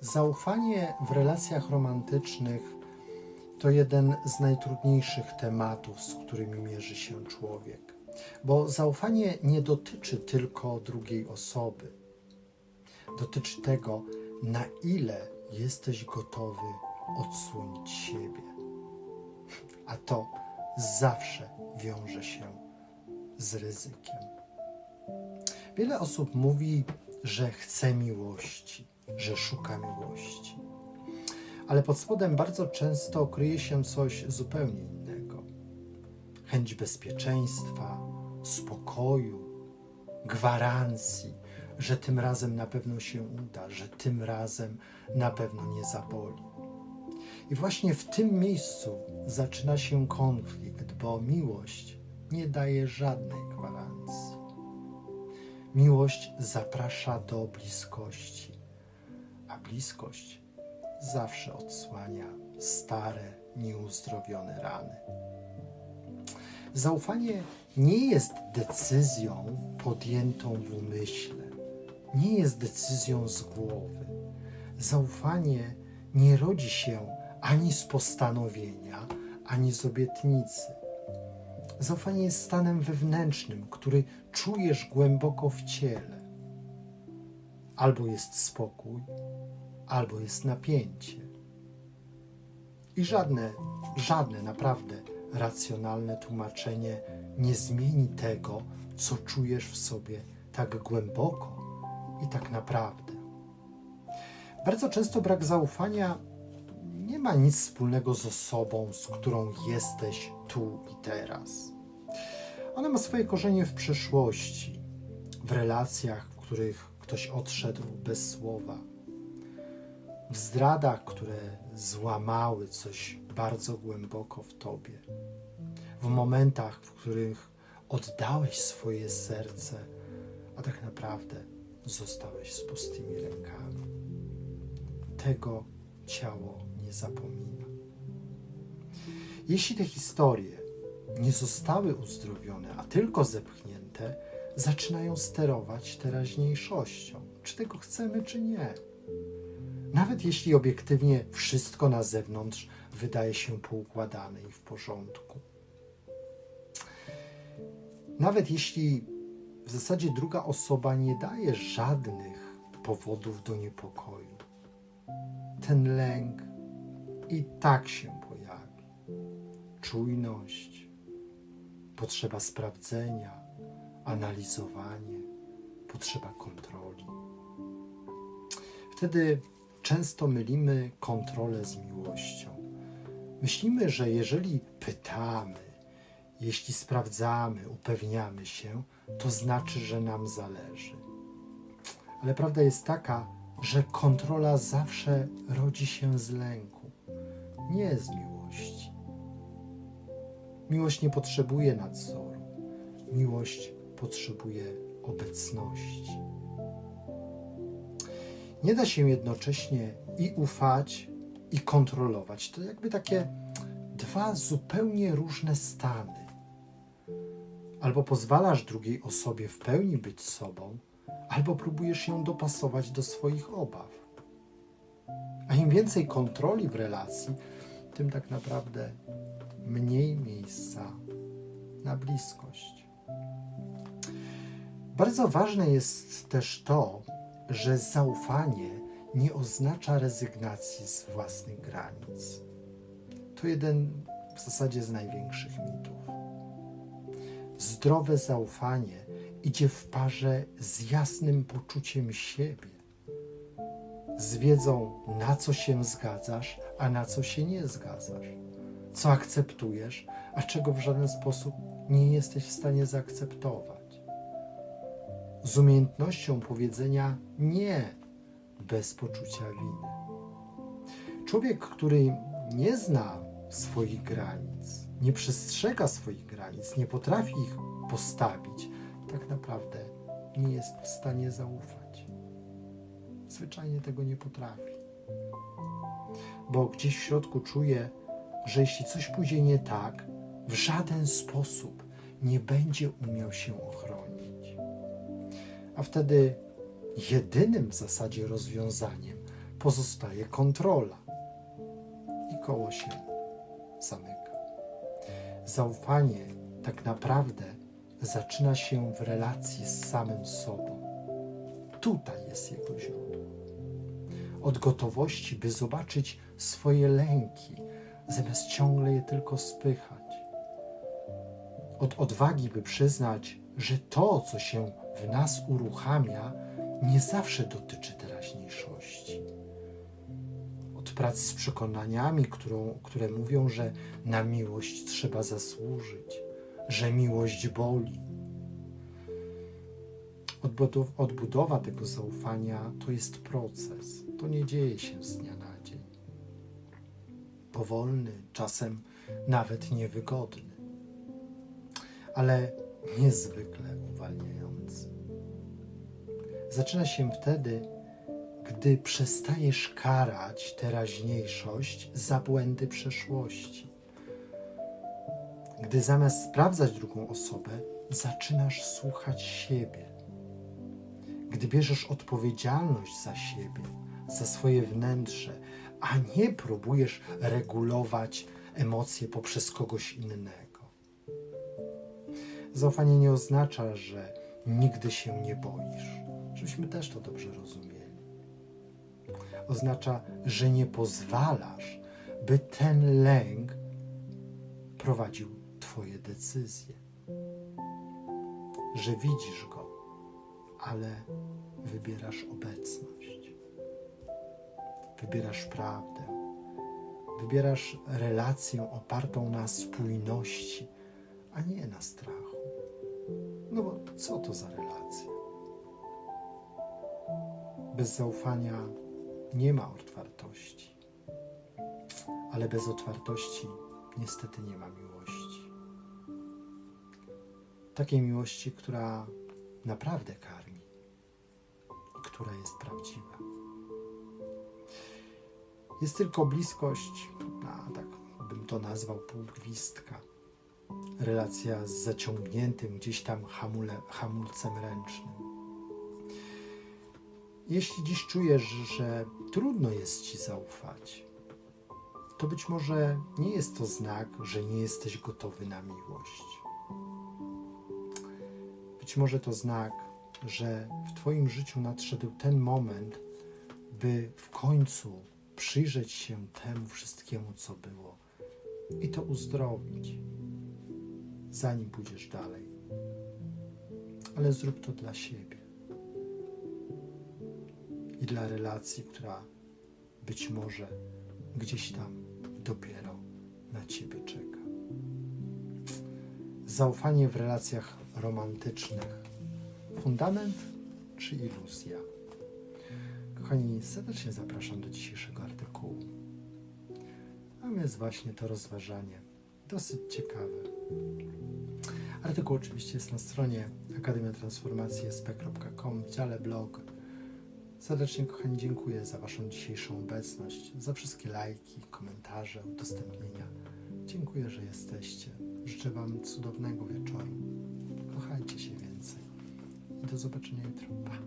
Zaufanie w relacjach romantycznych to jeden z najtrudniejszych tematów, z którymi mierzy się człowiek, bo zaufanie nie dotyczy tylko drugiej osoby. Dotyczy tego, na ile jesteś gotowy odsłonić siebie. A to zawsze wiąże się z ryzykiem. Wiele osób mówi, że chce miłości, że szuka miłości. Ale pod spodem bardzo często kryje się coś zupełnie innego. Chęć bezpieczeństwa, spokoju, gwarancji, że tym razem na pewno się uda, że tym razem na pewno nie zaboli. I właśnie w tym miejscu zaczyna się konflikt, bo miłość nie daje żadnej gwarancji. Miłość zaprasza do bliskości, a bliskość zawsze odsłania stare, nieuzdrowione rany. Zaufanie nie jest decyzją podjętą w umyśle, nie jest decyzją z głowy. Zaufanie nie rodzi się ani z postanowienia, ani z obietnicy. Zaufanie jest stanem wewnętrznym, który czujesz głęboko w ciele. Albo jest spokój, albo jest napięcie. I żadne, żadne naprawdę racjonalne tłumaczenie nie zmieni tego, co czujesz w sobie tak głęboko i tak naprawdę. Bardzo często brak zaufania nie ma nic wspólnego z osobą, z którą jesteś tu i teraz. Ona ma swoje korzenie w przeszłości, w relacjach, w których ktoś odszedł bez słowa, w zdradach, które złamały coś bardzo głęboko w tobie, w momentach, w których oddałeś swoje serce, a tak naprawdę zostałeś z pustymi rękami. Tego ciało nie zapomina. Jeśli te historie nie zostały uzdrowione, a tylko zepchnięte, zaczynają sterować teraźniejszością. Czy tego chcemy, czy nie. Nawet jeśli obiektywnie wszystko na zewnątrz wydaje się poukładane i w porządku. Nawet jeśli w zasadzie druga osoba nie daje żadnych powodów do niepokoju, ten lęk i tak się pojawi. Czujność, potrzeba sprawdzenia, analizowanie, potrzeba kontroli. Wtedy często mylimy kontrolę z miłością. Myślimy, że jeżeli pytamy, jeśli sprawdzamy, upewniamy się, to znaczy, że nam zależy. Ale prawda jest taka, że kontrola zawsze rodzi się z lęku, nie z miłości. Miłość nie potrzebuje nadzoru, miłość potrzebuje obecności. Nie da się jednocześnie i ufać, i kontrolować. To jakby takie dwa zupełnie różne stany. Albo pozwalasz drugiej osobie w pełni być sobą, albo próbujesz ją dopasować do swoich obaw. A im więcej kontroli w relacji, tym tak naprawdę mniej miejsca na bliskość. Bardzo ważne jest też to, że zaufanie nie oznacza rezygnacji z własnych granic. To jeden w zasadzie z największych mitów. Zdrowe zaufanie idzie w parze z jasnym poczuciem siebie, z wiedzą, na co się zgadzasz, a na co się nie zgadzasz, co akceptujesz, a czego w żaden sposób nie jesteś w stanie zaakceptować. Z umiejętnością powiedzenia nie bez poczucia winy. Człowiek, który nie zna swoich granic, nie przestrzega swoich granic, nie potrafi ich postawić, tak naprawdę nie jest w stanie zaufać. Zwyczajnie tego nie potrafi. Bo gdzieś w środku czuje, że jeśli coś pójdzie nie tak, w żaden sposób nie będzie umiał się ochronić. A wtedy jedynym w zasadzie rozwiązaniem pozostaje kontrola i koło się zamyka. Zaufanie tak naprawdę zaczyna się w relacji z samym sobą. Tutaj jest jego źródło. Od gotowości, by zobaczyć swoje lęki, zamiast ciągle je tylko spychać. Od odwagi, by przyznać, że to, co się w nas uruchamia, nie zawsze dotyczy teraźniejszości. Od pracy z przekonaniami, którą, które mówią, że na miłość trzeba zasłużyć, że miłość boli. Odbudowa tego zaufania to jest proces. To nie dzieje się z dnia na dzień. Powolny, czasem nawet niewygodny, ale niezwykle uwalniający. Zaczyna się wtedy, gdy przestajesz karać teraźniejszość za błędy przeszłości. Gdy zamiast sprawdzać drugą osobę, zaczynasz słuchać siebie. Gdy bierzesz odpowiedzialność za siebie, za swoje wnętrze, a nie próbujesz regulować emocje poprzez kogoś innego. Zaufanie nie oznacza, że nigdy się nie boisz, żebyśmy też to dobrze rozumieli. Oznacza, że nie pozwalasz, by ten lęk prowadził Twoje decyzje. Że widzisz go, ale wybierasz obecność. Wybierasz prawdę. Wybierasz relację opartą na spójności, a nie na strachu. No bo co to za relacja? Bez zaufania nie ma otwartości, ale bez otwartości niestety nie ma miłości. Takiej miłości, która naprawdę karmi, która jest prawdziwa. Jest tylko bliskość, a tak bym to nazwał, półgwistka. Relacja z zaciągniętym gdzieś tam hamule, hamulcem ręcznym. Jeśli dziś czujesz, że trudno jest ci zaufać, to być może nie jest to znak, że nie jesteś gotowy na miłość. Być może to znak, że w Twoim życiu nadszedł ten moment, by w końcu przyjrzeć się temu wszystkiemu, co było i to uzdrowić, zanim pójdziesz dalej. Ale zrób to dla siebie dla relacji, która być może gdzieś tam dopiero na Ciebie czeka. Zaufanie w relacjach romantycznych. Fundament czy iluzja? Kochani, serdecznie zapraszam do dzisiejszego artykułu. A jest właśnie to rozważanie. Dosyć ciekawe. Artykuł oczywiście jest na stronie Akademia Transformacji sp.com w dziale blog. Serdecznie, kochani, dziękuję za Waszą dzisiejszą obecność, za wszystkie lajki, komentarze, udostępnienia. Dziękuję, że jesteście. Życzę Wam cudownego wieczoru. Kochajcie się więcej. I do zobaczenia jutro. Pa.